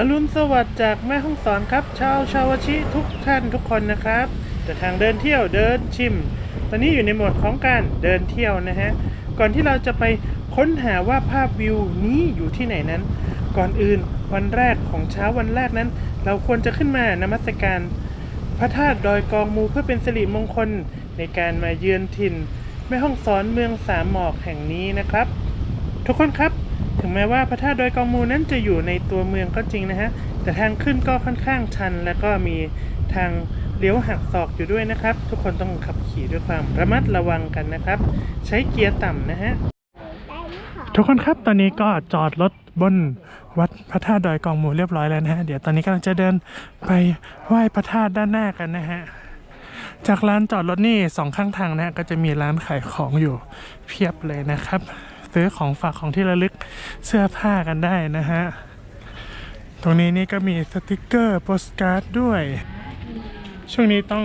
อรุณสวัสดิ์จากแม่ห้องสอนครับ ชาวชาวชิทุกท่านทุกคนนะครับ แต่ทางเดินเที่ยวเดินชิม ตอนนี้อยู่ในโหมดของการเดินเที่ยวนะฮะ ก่อนที่เราจะไปค้นหาว่าภาพวิวนี้อยู่ที่ไหนนั้น ก่อนอื่นวันแรกของเช้าวันแรกนั้น เราควรจะขึ้นมานมัสการ พระธาตุดอยกองมูเพื่อเป็นสิริมงคลในการมาเยือนถิ่นแม่ห้องสอนเมืองสามหมอกแห่งนี้นะครับ ทุกคนครับ ถึงแม้ว่าพระธาตุดอยกองมูนั้นจะอยู่ในตัวเมืองก็จริงนะฮะ แต่ทางขึ้นก็ค่อนข้างชัน แล้วก็มีทางเลี้ยวหักศอกอยู่ด้วยนะครับ ทุกคนต้องขับขี่ด้วยความระมัดระวังกันนะครับ ใช้เกียร์ต่ำนะฮะ ทุกคนครับตอนนี้ก็จอดรถบนวัดพระธาตุดอยกองมูเรียบร้อยแล้วนะฮะ เดี๋ยวตอนนี้กำลังจะเดินไปไหว้พระธาตุด้านหน้ากันนะฮะจากร้านจอดรถนี่สองข้างทางนะฮะก็จะมีร้านขายของอยู่เพียบเลยนะครับ ซื้อของฝากของที่ระลึกเสื้อผ้ากันได้นะฮะ ตรงนี้นี่ก็มีสติกเกอร์โปสการ์ดด้วย ช่วงนี้ต้อง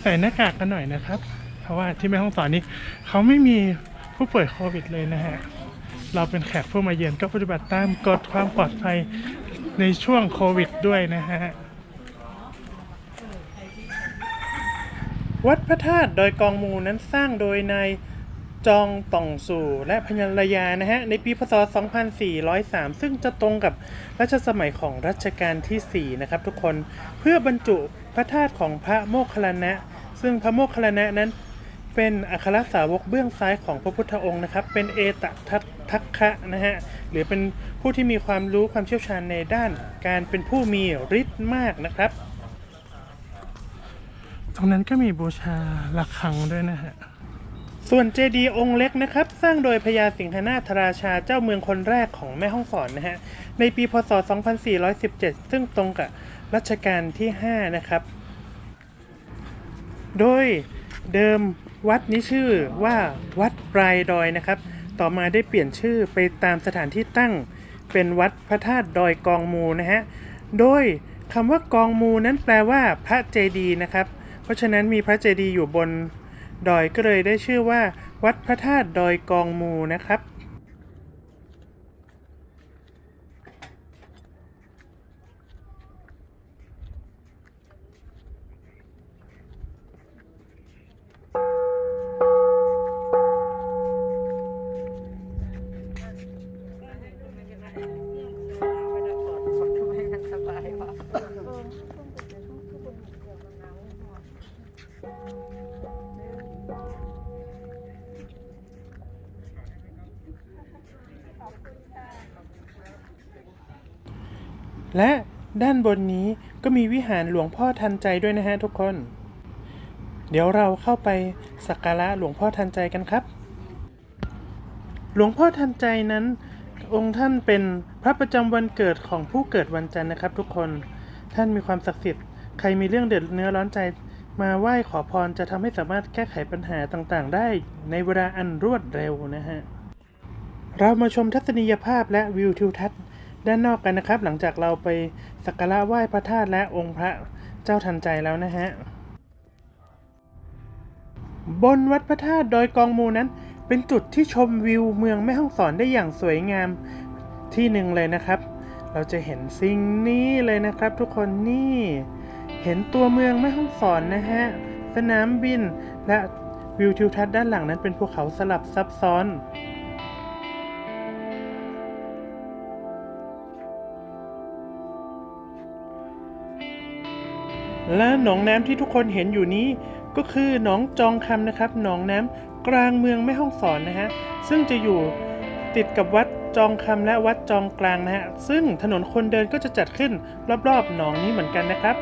ใส่หน้ากากกันหน่อยนะครับ เพราะว่าที่แม่ห้องสอนนี่เขาไม่มีผู้ป่วยโควิดเลยนะฮะ เราเป็นแขกผู้มาเยือนก็ปฏิบัติตามกฎความปลอดภัยในช่วงโควิดด้วยนะฮะวัดพระธาตุดอยกองมูนั้นสร้างโดยนาย จองต่องสู่และพญรยานะฮะในปีพศ 2403 ซึ่งจะตรงกับรัชสมัยของรัชกาลที่ 4 นะครับทุกคนเพื่อบรรจุพระธาตุของพระโมคคัลลานะ ซึ่งพระโมคคัลลานะนั้นเป็นอัครสาวกเบื้องซ้ายของพระพุทธองค์นะครับ เป็นเอตทัทัคคะนะฮะ หรือเป็นผู้ที่มีความรู้ความเชี่ยวชาญในด้านการเป็นผู้มีฤทธิ์มากนะครับ ตรงนั้นก็มีบูชาระฆังด้วยนะฮะ ส่วนเจดีย์องค์เล็กนะครับ สร้างโดยพญาสิงหนาถราชาเจ้าเมืองคนแรกของแม่ฮ่องสอนนะฮะ ในปีพศ 2417 ซึ่งตรงกับรัชกาลที่ 5 นะครับ โดยเดิมวัดนี้ชื่อว่าวัดปลายดอยนะครับ ต่อมาได้เปลี่ยนชื่อไปตามสถานที่ตั้งเป็นวัดพระธาตุดอยกองมูนะฮะ โดยคำว่ากองมูนั้นแปลว่าพระเจดีย์นะครับ เพราะฉะนั้นมีพระเจดีย์อยู่บน ดอยก็เลยได้ชื่อว่า วัดพระธาตุดอยกองมูนะครับสบ และด้านบนนี้ก็มีวิหารหลวงพ่อทันใจด้วยนะฮะทุกคน เดี๋ยวเราเข้าไปสักการะหลวงพ่อทันใจกันครับ หลวงพ่อทันใจนั้น องค์ท่านเป็นพระประจำวันเกิดของผู้เกิดวันจันทร์นะครับ ทุกคน ท่านมีความศักดิ์สิทธิ์ ใครมีเรื่องเดือดเนื้อร้อนใจ มาไหว้ขอพรจะทำให้สามารถแก้ไขปัญหาต่างๆ ได้ในเวลาอันรวดเร็วนะฮะ เรามาชมทัศนียภาพและวิวทิวทัศน์ ด้านนอกกันนะครับ หลังจากเราไปสักการะไหว้พระธาตุและองค์พระเจ้าทันใจแล้วนะฮะบนวัดพระธาตุดอยกองมูนั้น เป็นจุดที่ชมวิวเมืองแม่ฮ่องสอนได้อย่างสวยงามที่หนึ่งเลยนะครับ เราจะเห็นสิ่งนี้เลยนะครับ ทุกคนนี่เห็นตัวเมืองแม่ฮ่องสอนนะฮะสนามบินและวิวทิวทัศน์ด้านหลังนั้นเป็นภูเขาสลับซับซ้อน และหนองน้ำที่ทุกคนเห็นอยู่นี้ ก็คือหนองจองคำนะครับ หนองน้ำกลางเมืองแม่ฮ่องสอนนะฮะ ซึ่งจะอยู่ติดกับวัดจองคำและวัดจองกลางนะฮะ ซึ่งถนนคนเดินก็จะจัดขึ้นรอบๆหนองนี้เหมือนกันนะครับ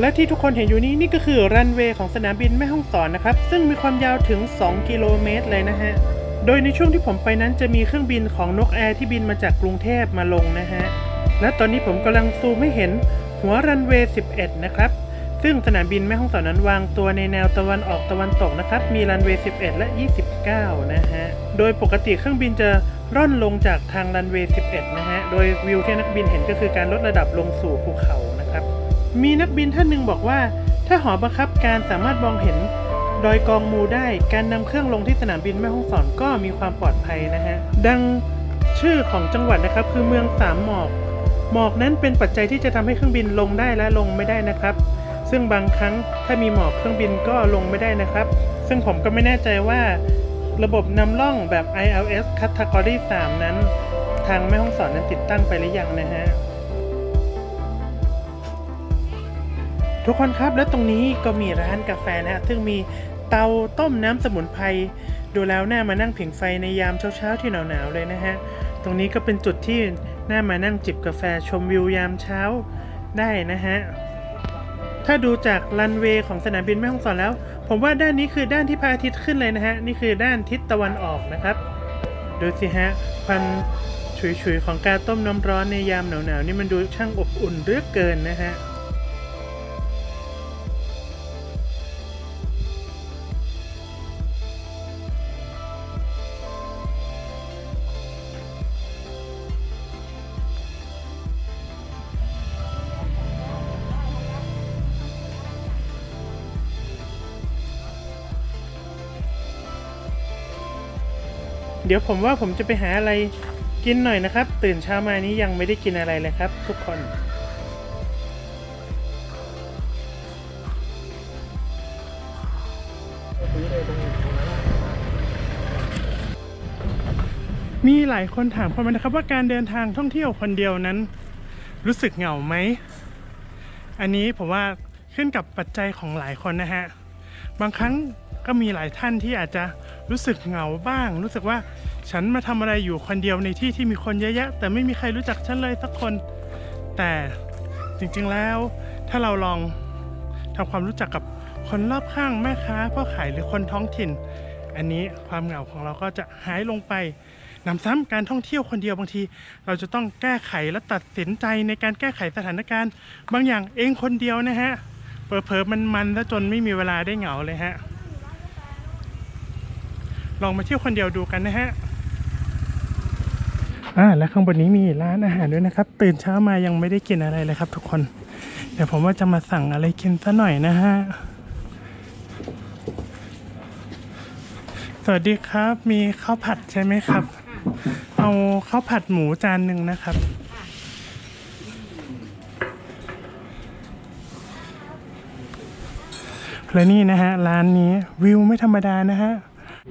และที่ทุกคนเห็นอยู่นี้นี่ก็คือรันเวย์ของสนามบินแม่ฮ่องสอนนะครับ ซึ่งมีความยาวถึง 2 กิโลเมตรเลยนะฮะ โดยในช่วงที่ผมไปนั้นจะมีเครื่องบินของนกแอร์ที่บินมาจากกรุงเทพมาลงนะฮะ และตอนนี้ผมกำลังซูมให้เห็น หัวรันเวย์ 11 นะครับ ซึ่งสนามบินแม่ฮ่องสอนนั้นวางตัวในแนวตะวันออกตะวันตกนะครับ มีรันเวย์ 11 และ 29 นะฮะ โดยปกติเครื่องบินจะร่อนลงจากทางรันเวย์ 11 นะฮะ โดยวิวที่นักบินเห็นก็คือการลดระดับลงสู่ภูเขานะครับ มีนักบินท่านหนึ่งบอกว่า ถ้าหอบังคับการสามารถมองเห็นดอยกองมูได้ การนำเครื่องลงที่สนามบินแม่ฮ่องสอนก็มีความปลอดภัยนะฮะ ดังชื่อชื่อของจังหวัดนะครับคือเมืองสามหมอก หมอกนั้นเป็นปัจจัยที่จะทำให้เครื่องบินลงได้และลงไม่ได้นะครับ ซึ่งบางครั้งถ้ามีหมอกเครื่องบินก็ลงไม่ได้นะครับ ซึ่งผมก็ไม่แน่ใจว่า ระบบนำร่องแบบ ILS Category 3 นั้น ทางแม่ห้องสอนนั้นติดตั้งไปหรือยังนะฮะทุกคนครับแล้วตรงนี้ก็มีร้านกาแฟนะฮะซึ่งมีเตาต้มน้ำสมุนไพรดูแล้วน่ามานั่งผิงไฟในยามเช้าๆที่หนาวๆเลยนะฮะ ตรงนี้ก็เป็นจุดที่ น่ามานั่งจิบกาแฟชมวิวยามเช้าได้นะฮะ ถ้าดูจากรันเวย์ของสนามบินแม่ฮ่องสอนแล้ว ผมว่าด้านนี้คือด้านที่พระอาทิตย์ขึ้นเลยนะฮะ นี่คือด้านทิศตะวันออกนะครับดูสิฮะควันฉุยๆของการต้มน้ำร้อนในยามหนาวๆนี่มันดูช่างอบอุ่นเหลือเกินนะฮะ เดี๋ยวผมว่าผมจะไปหาอะไรกินหน่อยนะครับ ตื่นเช้ามานี้ยังไม่ได้กินอะไรเลยครับ ทุกคน มีหลายคนถามเข้ามานะครับ ว่าการเดินทางท่องเที่ยวคนเดียวนั้น รู้สึกเหงาไหม อันนี้ผมว่าขึ้นกับปัจจัยของหลายคนนะฮะ บางครั้งก็มีหลายท่านที่อาจจะ รู้สึกเหงาบ้าง รู้สึกว่าฉันมาทำอะไรอยู่คนเดียวในที่ที่มีคนเยอะแยะ แต่ไม่มีใครรู้จักฉันเลยสักคน แต่จริงๆแล้ว ถ้าเราลองทำความรู้จักกับคนรอบข้างแม่ค้าพ่อขายหรือคนท้องถิ่น อันนี้ความเหงาของเราก็จะหายลงไปนำซ้ำการท่องเที่ยวคนเดียวบางที เราจะต้องแก้ไขและตัดสินใจในการแก้ไขสถานการณ์ บางอย่างเองคนเดียวนะฮะเผลอๆมันมันซะจนไม่มีเวลาได้เหงาเลยฮะ ลองมาเที่ยวคนเดียวดูกันนะฮะอ่าและข้างบนนี้มีร้านอาหารด้วยนะครับ ตื่นเช้ามายังไม่ได้กินอะไรเลยครับ ทุกคน เดี๋ยวผมว่าจะมาสั่งอะไรกินซะหน่อยนะฮะสวัสดีครับ มีข้าวผัดใช่ไหมครับ เอาข้าวผัดหมูจานหนึ่งนะครับ และนี่นะฮะ ร้านนี้วิวไม่ธรรมดานะฮะ ตอน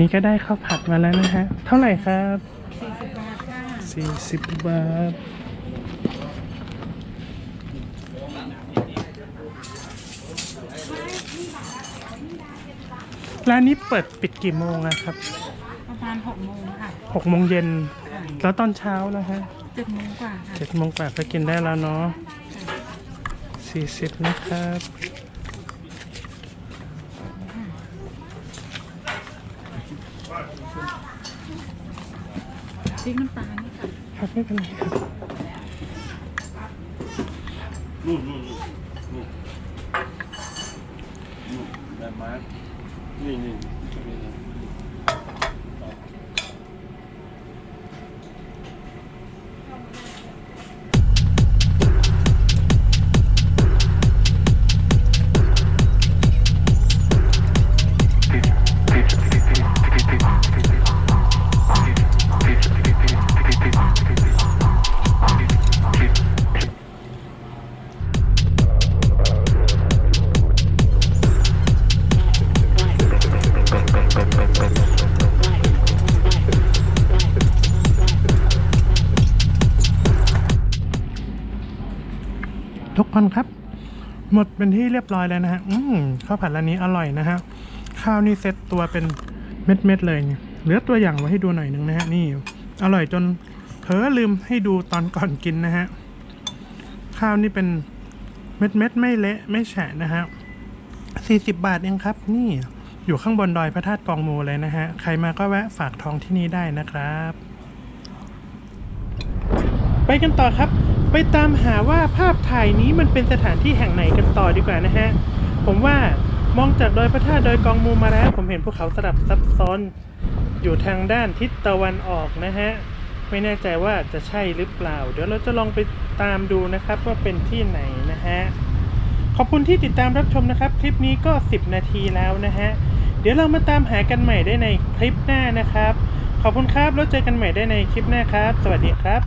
นี้ก็ได้ข้าวผัดมาแล้วนะฮะ เท่าไหร่ครับสี่สิบบาทร้านนี้เปิดปิดกี่โมงอะครับ ประมาณหกโมงค่ะหกโมงเย็น แล้วตอนเช้าแล้วฮะเจ็ดโมงกว่าค่ะเจ็ดโมงกว่าก็กินได้แล้วเนาะสี่สิบนะครับพริกน้ำตาลนี่ค่ะครับไม่เป็นไรครับนู่นนู่นนู่นนู่นนู่นแบบมาร์คนี่นี่ ทุกคนครับ หมดเป็นที่เรียบร้อยแล้วนะฮะอืมข้าวผัดร้านนี้อร่อยนะฮะข้าวนี่เซ็ตตัวเป็นเม็ดๆเลยเนี่ยเหลือตัวอย่างไว้ให้ดูหน่อยหนึ่งนะฮะนี่ อร่อยจนเผลอลืมให้ดูตอนก่อนกินนะฮะข้าวนี่เป็นเม็ดๆไม่เละไม่แฉะนะฮะสี่สิบบาทเองครับ นี่อยู่ข้างบนดอยพระธาตุกองมูเลยนะฮะ ใครมาก็แวะฝากท้องที่นี่ได้นะครับ ไปกันต่อครับ ไปตามหาว่าภาพถ่ายนี้มันเป็นสถานที่แห่งไหนกันต่อดีกว่านะฮะ ผมว่ามองจากดอยพระธาตุดอยกองมูมาแล้ว ผมเห็นภูเขาสลับซับซ้อน อยู่ทางด้านทิศตะวันออกนะฮะ ไม่แน่ใจว่าจะใช่หรือเปล่า เดี๋ยวเราจะลองไปตามดูนะครับว่าเป็นที่ไหนนะฮะ ขอบคุณที่ติดตามรับชมนะครับ คลิปนี้ก็ 10 นาทีแล้วนะฮะ เดี๋ยวเรามาตามหากันใหม่ได้ในคลิปหน้านะครับ ขอบคุณครับแล้วเจอกันใหม่ได้ในคลิปหน้าครับ สวัสดีครับ